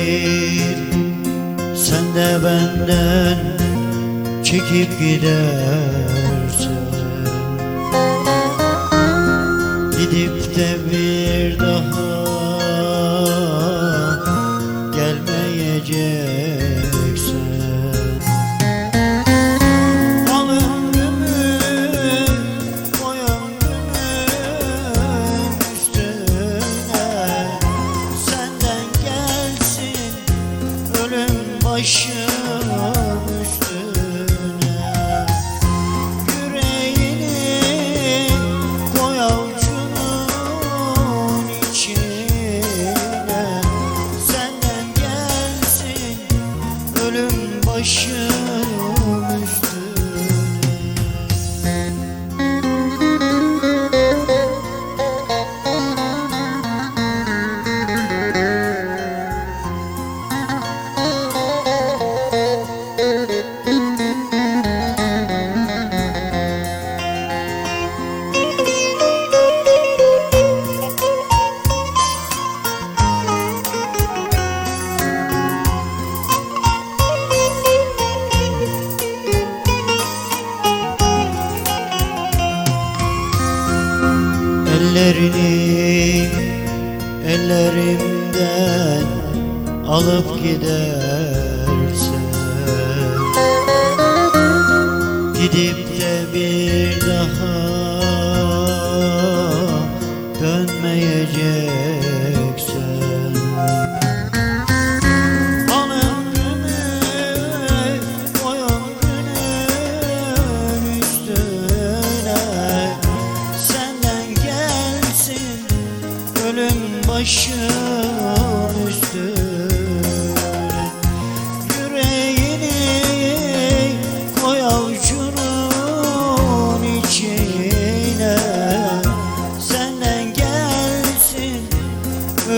değil Sen de benden çekip gidersin. Gidip de bir başım Ellerini ellerimden alıp gidersen. Gidip de bir daha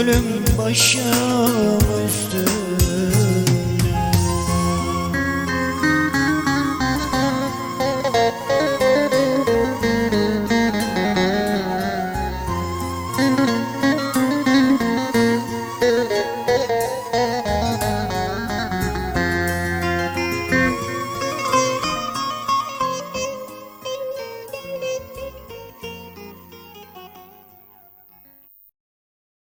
Ölüm başım